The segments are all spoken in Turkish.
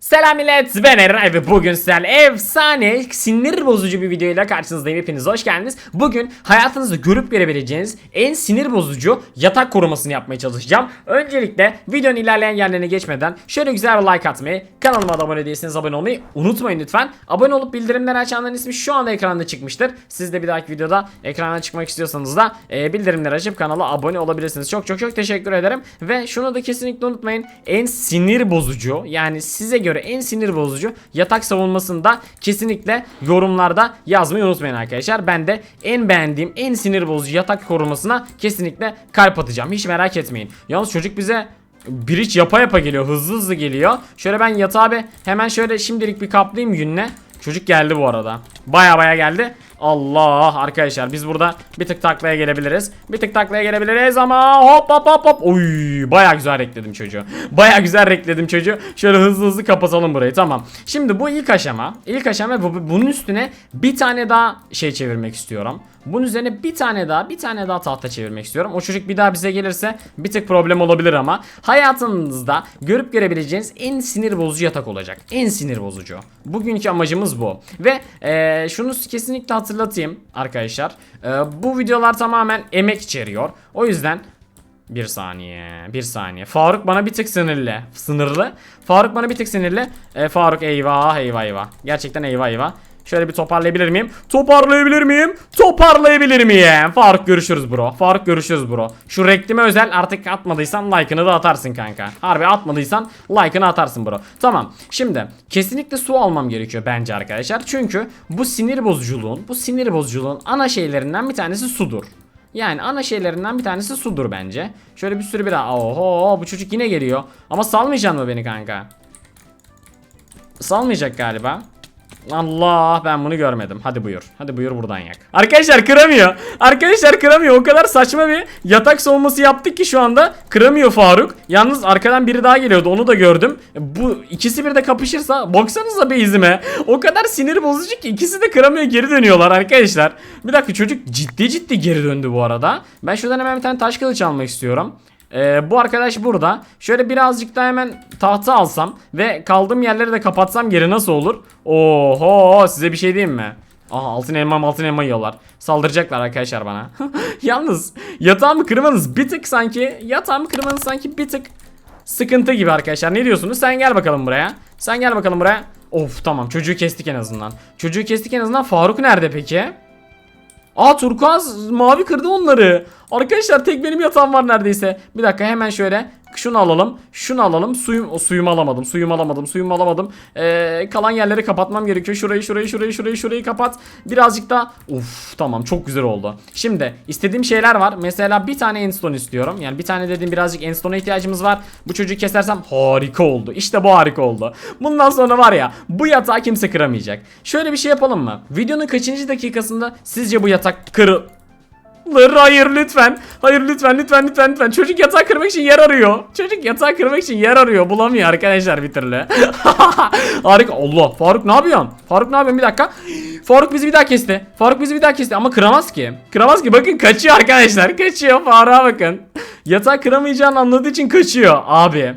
Selam millet ben Eray ve bugün sizlerle efsane sinir bozucu bir videoyla karşınızdayım. Hepiniz hoş geldiniz. Bugün hayatınızda görüp görebileceğiniz en sinir bozucu yatak korumasını yapmaya çalışacağım. Öncelikle videonun ilerleyen yerlerine geçmeden şöyle güzel bir like atmayı Kanalıma da abone değilseniz abone olmayı unutmayın lütfen. Abone olup bildirimleri açanların ismi şu anda ekranda çıkmıştır. Siz de bir dahaki videoda ekrana çıkmak istiyorsanız da e, bildirimleri açıp kanala abone olabilirsiniz. Çok çok çok teşekkür ederim. Ve şunu da kesinlikle unutmayın. En sinir bozucu yani size göre en sinir bozucu yatak savunmasını da kesinlikle yorumlarda yazmayı unutmayın arkadaşlar. Ben de en beğendiğim en sinir bozucu yatak korumasına kesinlikle kalp atacağım. Hiç merak etmeyin. Yalnız çocuk bize bridge yapa yapa geliyor. Hızlı hızlı geliyor. Şöyle ben yatağı bir hemen şöyle şimdilik bir kaplayayım yünle. Çocuk geldi bu arada. Baya baya geldi. Allah arkadaşlar biz burada bir tık taklaya gelebiliriz. Bir tık taklaya gelebiliriz ama hop hop hop hop. Oy baya güzel rekledim çocuğu. Baya güzel rekledim çocuğu. Şöyle hızlı hızlı kapatalım burayı tamam. Şimdi bu ilk aşama. İlk aşama bu, bunun üstüne bir tane daha şey çevirmek istiyorum. Bunun üzerine bir tane daha bir tane daha tahta çevirmek istiyorum. O çocuk bir daha bize gelirse bir tık problem olabilir ama hayatınızda görüp görebileceğiniz en sinir bozucu yatak olacak. En sinir bozucu. Bugünkü amacımız bu. Ve eee, şunu kesinlikle hatırlatayım arkadaşlar. Eee, bu videolar tamamen emek içeriyor. O yüzden bir saniye, bir saniye. Faruk bana bir tık sınırlı. Sınırlı. Faruk bana bir tık sinirli. E, Faruk eyvah eyvah eyvah. Gerçekten eyvah eyvah. Şöyle bir toparlayabilir miyim? Toparlayabilir miyim? Toparlayabilir miyim? Faruk görüşürüz bro. Faruk görüşürüz bro. Şu reklime özel artık atmadıysan like'ını da atarsın kanka. Harbi atmadıysan like'ını atarsın bro. Tamam. Şimdi kesinlikle su almam gerekiyor bence arkadaşlar. Çünkü bu sinir bozuculuğun, bu sinir bozuculuğun ana şeylerinden bir tanesi sudur. Yani ana şeylerinden bir tanesi sudur bence. Şöyle bir sürü bir daha. Oho bu çocuk yine geliyor. Ama salmayacaksın mı beni kanka? Salmayacak galiba. Allah ben bunu görmedim. Hadi buyur. Hadi buyur buradan yak. Arkadaşlar kıramıyor. Arkadaşlar kıramıyor. O kadar saçma bir yatak savunması yaptık ki şu anda kıramıyor Faruk. Yalnız arkadan biri daha geliyordu. Onu da gördüm. Bu ikisi bir de kapışırsa baksanıza be izime. O kadar sinir bozucu ki ikisi de kıramıyor geri dönüyorlar arkadaşlar. Bir dakika çocuk ciddi ciddi geri döndü bu arada. Ben şuradan hemen bir tane taş kılıç almak istiyorum. Ee, bu arkadaş burada. Şöyle birazcık daha hemen tahta alsam ve kaldığım yerleri de kapatsam geri nasıl olur? Oho size bir şey diyeyim mi? Aha altın elma altın elma yiyorlar. Saldıracaklar arkadaşlar bana. Yalnız yatağımı kırmanız bir tık sanki yatağımı kırmanız sanki bir tık sıkıntı gibi arkadaşlar. Ne diyorsunuz? Sen gel bakalım buraya. Sen gel bakalım buraya. Of tamam çocuğu kestik en azından. Çocuğu kestik en azından. Faruk nerede peki? Aa turkuaz mavi kırdı onları. Arkadaşlar tek benim yatağım var neredeyse. Bir dakika hemen şöyle şunu alalım. Şunu alalım. Suyum, suyumu alamadım. Suyumu alamadım. Suyumu alamadım. Ee, kalan yerleri kapatmam gerekiyor. Şurayı şurayı şurayı şurayı şurayı kapat. Birazcık da Uf tamam çok güzel oldu. Şimdi istediğim şeyler var. Mesela bir tane endstone istiyorum. Yani bir tane dediğim birazcık endstone'a ihtiyacımız var. Bu çocuğu kesersem harika oldu. İşte bu harika oldu. Bundan sonra var ya bu yatağı kimse kıramayacak. Şöyle bir şey yapalım mı? Videonun kaçıncı dakikasında sizce bu yatak kırı Lar, Hayır lütfen. Hayır lütfen lütfen lütfen lütfen. Çocuk yatağı kırmak için yer arıyor. Çocuk yatağı kırmak için yer arıyor. Bulamıyor arkadaşlar bir türlü. Harika. Allah. Faruk ne yapıyorsun? Faruk ne yapıyorsun? Bir dakika. Faruk bizi bir daha kesti. Faruk bizi bir daha kesti ama kıramaz ki. Kıramaz ki. Bakın kaçıyor arkadaşlar. Kaçıyor. Faruk'a bakın. Yatağı kıramayacağını anladığı için kaçıyor. Abi.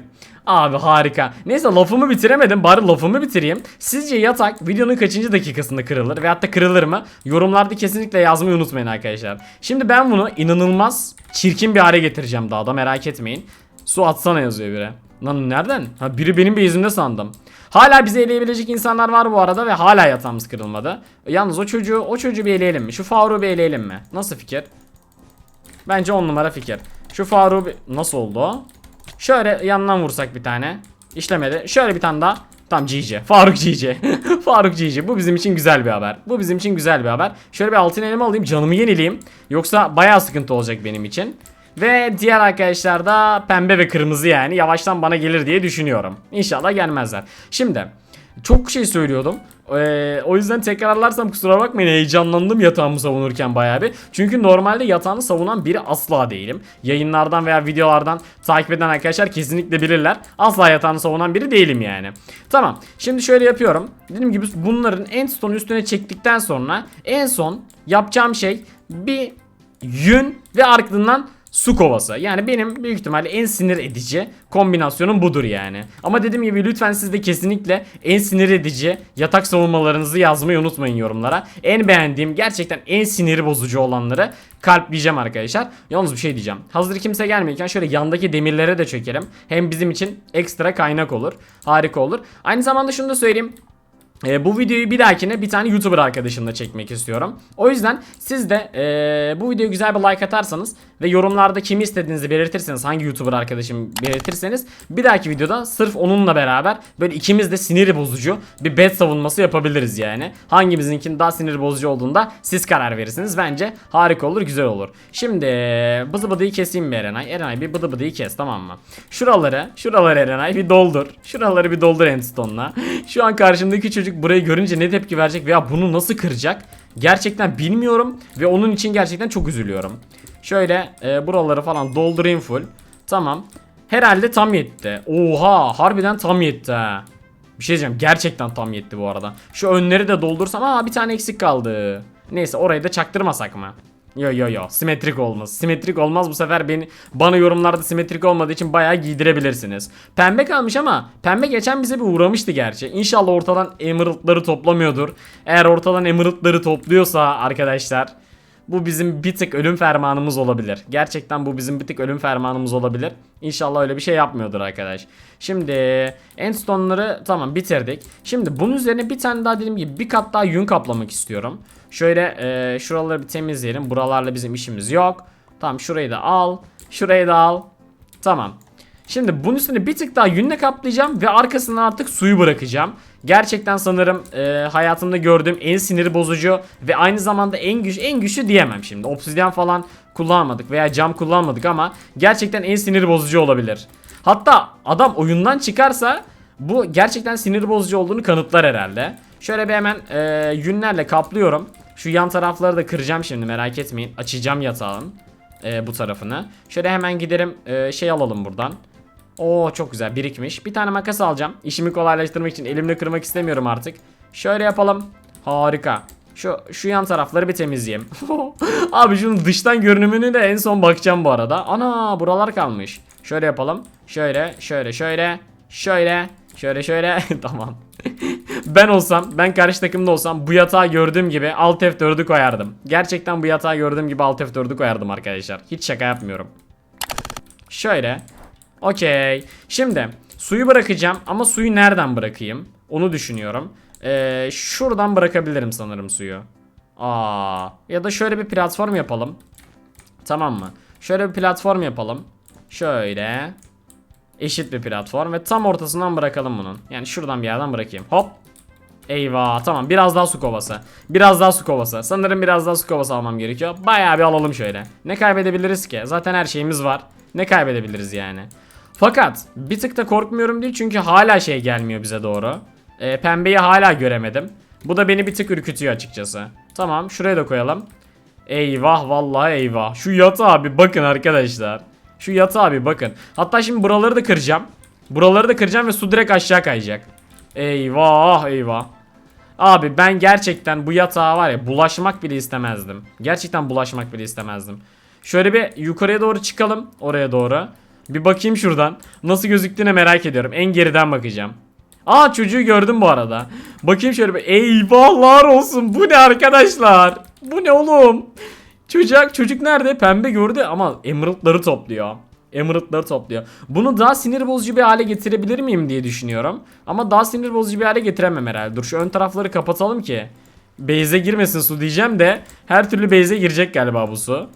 Abi harika. Neyse lafımı bitiremedim. Bari lafımı bitireyim. Sizce yatak videonun kaçıncı dakikasında kırılır? Veyahut da kırılır mı? Yorumlarda kesinlikle yazmayı unutmayın arkadaşlar. Şimdi ben bunu inanılmaz çirkin bir hale getireceğim daha da merak etmeyin. Su atsana yazıyor biri. Lan nereden? Ha biri benim bezimde sandım. Hala bizi eleyebilecek insanlar var bu arada ve hala yatağımız kırılmadı. Yalnız o çocuğu o çocuğu bir eleyelim mi? Şu Faruk'u bir eleyelim mi? Nasıl fikir? Bence on numara fikir. Şu Faruk'u bir... Nasıl oldu? Şöyle yandan vursak bir tane. İşlemedi. Şöyle bir tane daha. Tam GG. Faruk GG. Faruk GG. Bu bizim için güzel bir haber. Bu bizim için güzel bir haber. Şöyle bir altın elime alayım. Canımı yenileyim. Yoksa bayağı sıkıntı olacak benim için. Ve diğer arkadaşlar da pembe ve kırmızı yani. Yavaştan bana gelir diye düşünüyorum. İnşallah gelmezler. Şimdi çok şey söylüyordum. Ee, o yüzden tekrarlarsam kusura bakmayın heyecanlandım yatağımı savunurken bayağı bir. Çünkü normalde yatağını savunan biri asla değilim. Yayınlardan veya videolardan takip eden arkadaşlar kesinlikle bilirler. Asla yatağını savunan biri değilim yani. Tamam. Şimdi şöyle yapıyorum. Dediğim gibi bunların en son üstüne çektikten sonra en son yapacağım şey bir yün ve ardından su kovası. Yani benim büyük ihtimalle en sinir edici kombinasyonum budur yani. Ama dediğim gibi lütfen siz de kesinlikle en sinir edici yatak savunmalarınızı yazmayı unutmayın yorumlara. En beğendiğim gerçekten en siniri bozucu olanları kalpleyeceğim arkadaşlar. Yalnız bir şey diyeceğim. Hazır kimse gelmiyorken şöyle yandaki demirlere de çökelim. Hem bizim için ekstra kaynak olur. Harika olur. Aynı zamanda şunu da söyleyeyim. E, bu videoyu bir dahakine bir tane YouTuber arkadaşımla çekmek istiyorum. O yüzden siz de e, bu videoya güzel bir like atarsanız ve yorumlarda kimi istediğinizi belirtirseniz hangi YouTuber arkadaşım belirtirseniz bir dahaki videoda sırf onunla beraber böyle ikimiz de sinir bozucu bir bet savunması yapabiliriz yani. Hangimizinkinin daha sinir bozucu olduğunda siz karar verirsiniz. Bence harika olur güzel olur. Şimdi e, bıdı bıdıyı keseyim bir Erenay. Erenay bir bıdı bıdıyı kes tamam mı? Şuraları şuraları Erenay bir doldur. Şuraları bir doldur endstone'la. Şu an karşımdaki çocuk burayı görünce ne tepki verecek veya bunu nasıl kıracak? Gerçekten bilmiyorum ve onun için gerçekten çok üzülüyorum. Şöyle e, buraları falan doldurayım full. Tamam. Herhalde tam yetti. Oha harbiden tam yetti ha. Bir şey diyeceğim gerçekten tam yetti bu arada. Şu önleri de doldursam aa bir tane eksik kaldı. Neyse orayı da çaktırmasak mı? Yo yo yo simetrik olmaz. Simetrik olmaz bu sefer beni bana yorumlarda simetrik olmadığı için bayağı giydirebilirsiniz. Pembe kalmış ama pembe geçen bize bir uğramıştı gerçi. İnşallah ortadan emeraldları toplamıyordur. Eğer ortadan emeraldları topluyorsa arkadaşlar bu bizim bir tık ölüm fermanımız olabilir. Gerçekten bu bizim bir tık ölüm fermanımız olabilir. İnşallah öyle bir şey yapmıyordur arkadaş. Şimdi endstone'ları tamam bitirdik. Şimdi bunun üzerine bir tane daha dediğim gibi bir kat daha yün kaplamak istiyorum. Şöyle e, şuraları bir temizleyelim. Buralarla bizim işimiz yok. Tamam şurayı da al. Şurayı da al. Tamam. Şimdi bunun üstüne bir tık daha yünle kaplayacağım ve arkasına artık suyu bırakacağım. Gerçekten sanırım e, hayatımda gördüğüm en sinir bozucu ve aynı zamanda en güç en güçlü diyemem şimdi. Obsidyen falan kullanmadık veya cam kullanmadık ama gerçekten en sinir bozucu olabilir. Hatta adam oyundan çıkarsa bu gerçekten sinir bozucu olduğunu kanıtlar herhalde. Şöyle bir hemen e, yünlerle kaplıyorum. Şu yan tarafları da kıracağım şimdi merak etmeyin. Açacağım yatağın e, bu tarafını. Şöyle hemen gidelim e, şey alalım buradan. Oo çok güzel birikmiş. Bir tane makas alacağım. İşimi kolaylaştırmak için elimle kırmak istemiyorum artık. Şöyle yapalım. Harika. Şu şu yan tarafları bir temizleyeyim. Abi şunun dıştan görünümünü de en son bakacağım bu arada. Ana buralar kalmış. Şöyle yapalım. Şöyle şöyle şöyle şöyle şöyle şöyle tamam. ben olsam ben karşı takımda olsam bu yatağı gördüğüm gibi Alt F4'ü koyardım. Gerçekten bu yatağı gördüğüm gibi Alt F4'ü koyardım arkadaşlar. Hiç şaka yapmıyorum. Şöyle. Okey. Şimdi suyu bırakacağım ama suyu nereden bırakayım? Onu düşünüyorum. Ee, şuradan bırakabilirim sanırım suyu. Aa, ya da şöyle bir platform yapalım. Tamam mı? Şöyle bir platform yapalım. Şöyle. Eşit bir platform ve tam ortasından bırakalım bunun. Yani şuradan bir yerden bırakayım. Hop. Eyvah tamam biraz daha su kovası. Biraz daha su kovası. Sanırım biraz daha su kovası almam gerekiyor. Bayağı bir alalım şöyle. Ne kaybedebiliriz ki? Zaten her şeyimiz var. Ne kaybedebiliriz yani? Fakat bir tık da korkmuyorum değil çünkü hala şey gelmiyor bize doğru. Ee, pembeyi hala göremedim. Bu da beni bir tık ürkütüyor açıkçası. Tamam şuraya da koyalım. Eyvah vallahi eyvah. Şu yatağa bir bakın arkadaşlar. Şu yatağa bir bakın. Hatta şimdi buraları da kıracağım. Buraları da kıracağım ve su direkt aşağı kayacak. Eyvah eyvah. Abi ben gerçekten bu yatağa var ya bulaşmak bile istemezdim. Gerçekten bulaşmak bile istemezdim. Şöyle bir yukarıya doğru çıkalım. Oraya doğru. Bir bakayım şuradan. Nasıl gözüktüğüne merak ediyorum. En geriden bakacağım. Aa çocuğu gördüm bu arada. Bakayım şöyle bir. Eyvahlar olsun. Bu ne arkadaşlar? Bu ne oğlum? Çocuk çocuk nerede? Pembe gördü ama emeraldları topluyor. Emeraldları topluyor. Bunu daha sinir bozucu bir hale getirebilir miyim diye düşünüyorum. Ama daha sinir bozucu bir hale getiremem herhalde. Dur şu ön tarafları kapatalım ki. Base'e girmesin su diyeceğim de her türlü base'e girecek galiba bu su.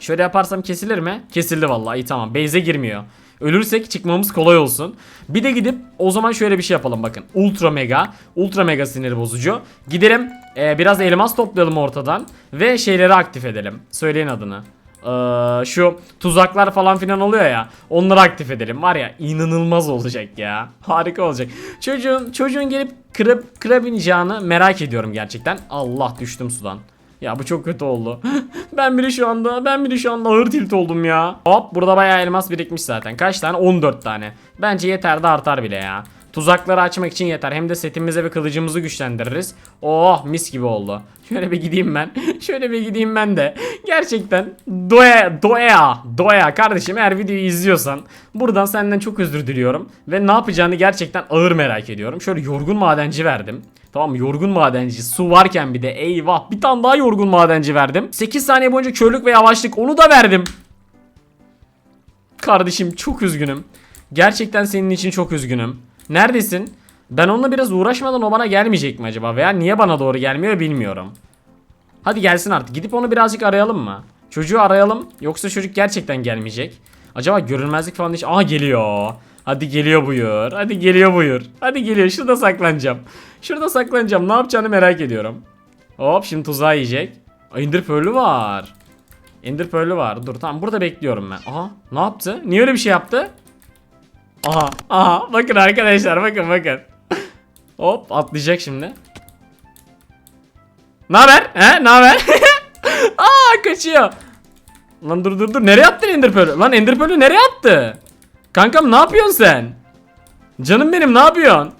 Şöyle yaparsam kesilir mi? Kesildi vallahi iyi tamam. Base'e girmiyor. Ölürsek çıkmamız kolay olsun. Bir de gidip o zaman şöyle bir şey yapalım bakın. Ultra mega, ultra mega sinir bozucu. Gidelim e, biraz elmas toplayalım ortadan ve şeyleri aktif edelim. Söyleyin adını. Ee, şu tuzaklar falan filan oluyor ya. Onları aktif edelim. Var ya inanılmaz olacak ya. Harika olacak. Çocuğun çocuğun gelip kırıp kırabileceğini merak ediyorum gerçekten. Allah düştüm sudan. Ya bu çok kötü oldu. ben bile şu anda ben bile şu anda ağır tilt oldum ya. Hop burada bayağı elmas birikmiş zaten. Kaç tane? 14 tane. Bence yeter de artar bile ya. Tuzakları açmak için yeter. Hem de setimize ve kılıcımızı güçlendiririz. Oh mis gibi oldu. Şöyle bir gideyim ben. Şöyle bir gideyim ben de. Gerçekten doya doya doya kardeşim eğer videoyu izliyorsan buradan senden çok özür diliyorum. Ve ne yapacağını gerçekten ağır merak ediyorum. Şöyle yorgun madenci verdim. Tamam yorgun madenci su varken bir de eyvah bir tane daha yorgun madenci verdim. 8 saniye boyunca körlük ve yavaşlık onu da verdim. Kardeşim çok üzgünüm. Gerçekten senin için çok üzgünüm. Neredesin? Ben onunla biraz uğraşmadan o bana gelmeyecek mi acaba? Veya niye bana doğru gelmiyor bilmiyorum. Hadi gelsin artık. Gidip onu birazcık arayalım mı? Çocuğu arayalım. Yoksa çocuk gerçekten gelmeyecek. Acaba görünmezlik falan hiç... Aa geliyor. Hadi geliyor buyur. Hadi geliyor buyur. Hadi geliyor. Şurada saklanacağım. Şurada saklanacağım. Ne yapacağını merak ediyorum. Hop şimdi tuzağı yiyecek. Ender Pearl'ü var. Ender Pearl'ü var. Dur tamam burada bekliyorum ben. Aha ne yaptı? Niye öyle bir şey yaptı? Aha aha bakın arkadaşlar bakın bakın. Hop atlayacak şimdi. Ne haber? He ne haber? Aa kaçıyor. Lan dur dur dur nereye attın Ender Pearl'ü? Lan Ender Pearl'ü nereye attı? Kankam ne yapıyorsun sen? Canım benim ne yapıyorsun?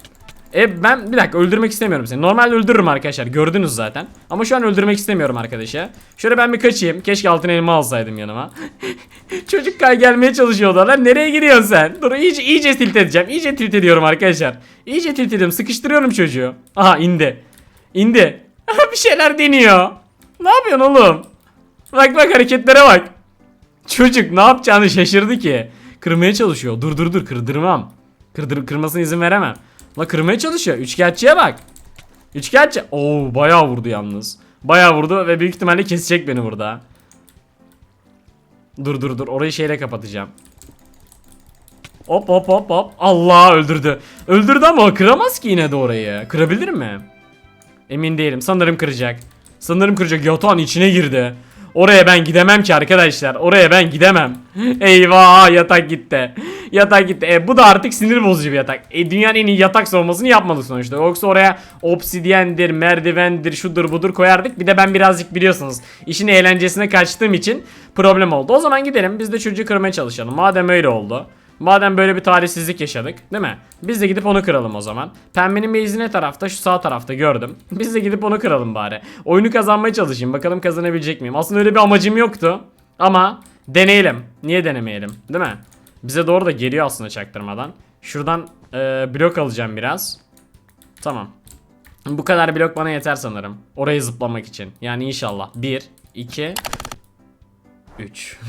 E ben bir dakika öldürmek istemiyorum seni. Normalde öldürürüm arkadaşlar. Gördünüz zaten. Ama şu an öldürmek istemiyorum arkadaşa. Şöyle ben bir kaçayım. Keşke altın elma alsaydım yanıma. Çocuk kay gelmeye çalışıyordu lan. Nereye gidiyorsun sen? Dur iyice iyice tilt edeceğim. İyice tilt ediyorum arkadaşlar. İyice tilt ediyorum. Sıkıştırıyorum çocuğu. Aha indi. İndi. bir şeyler deniyor. Ne yapıyorsun oğlum? Bak bak hareketlere bak. Çocuk ne yapacağını şaşırdı ki. Kırmaya çalışıyor. Dur dur dur kırdırmam. Kırdır kırmasına izin veremem. La kırmaya çalışıyor. Üçkağıtçıya bak. Üçkağıtçı. Oo bayağı vurdu yalnız. Bayağı vurdu ve büyük ihtimalle kesecek beni burada. Dur dur dur orayı şeyle kapatacağım. Hop hop hop hop. Allah öldürdü. Öldürdü ama kıramaz ki yine de orayı. Kırabilir mi? Emin değilim. Sanırım kıracak. Sanırım kıracak. Yatağın içine girdi. Oraya ben gidemem ki arkadaşlar. Oraya ben gidemem. Eyvah yatak gitti. Yatak gitti. E, bu da artık sinir bozucu bir yatak. E, dünyanın en iyi yatak savunmasını yapmadık sonuçta. Yoksa oraya obsidyendir, merdivendir, şudur budur koyardık. Bir de ben birazcık biliyorsunuz işin eğlencesine kaçtığım için problem oldu. O zaman gidelim biz de çocuğu kırmaya çalışalım. Madem öyle oldu. Madem böyle bir talihsizlik yaşadık değil mi? Biz de gidip onu kıralım o zaman. Pembenin base'i ne tarafta? Şu sağ tarafta gördüm. Biz de gidip onu kıralım bari. Oyunu kazanmaya çalışayım. Bakalım kazanabilecek miyim? Aslında öyle bir amacım yoktu. Ama deneyelim. Niye denemeyelim? Değil mi? Bize doğru da geliyor aslında çaktırmadan. Şuradan e, blok alacağım biraz. Tamam. Bu kadar blok bana yeter sanırım. Orayı zıplamak için. Yani inşallah. 1, 2, 3.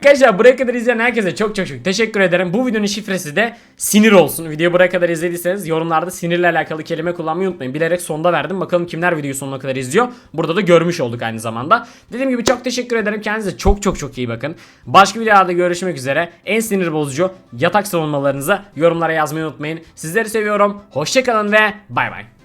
Arkadaşlar buraya kadar izleyen herkese çok çok çok teşekkür ederim. Bu videonun şifresi de sinir olsun. Videoyu buraya kadar izlediyseniz yorumlarda sinirle alakalı kelime kullanmayı unutmayın. Bilerek sonda verdim. Bakalım kimler videoyu sonuna kadar izliyor. Burada da görmüş olduk aynı zamanda. Dediğim gibi çok teşekkür ederim. Kendinize çok çok çok iyi bakın. Başka videolarda görüşmek üzere. En sinir bozucu yatak savunmalarınızı yorumlara yazmayı unutmayın. Sizleri seviyorum. Hoşçakalın ve bay bay.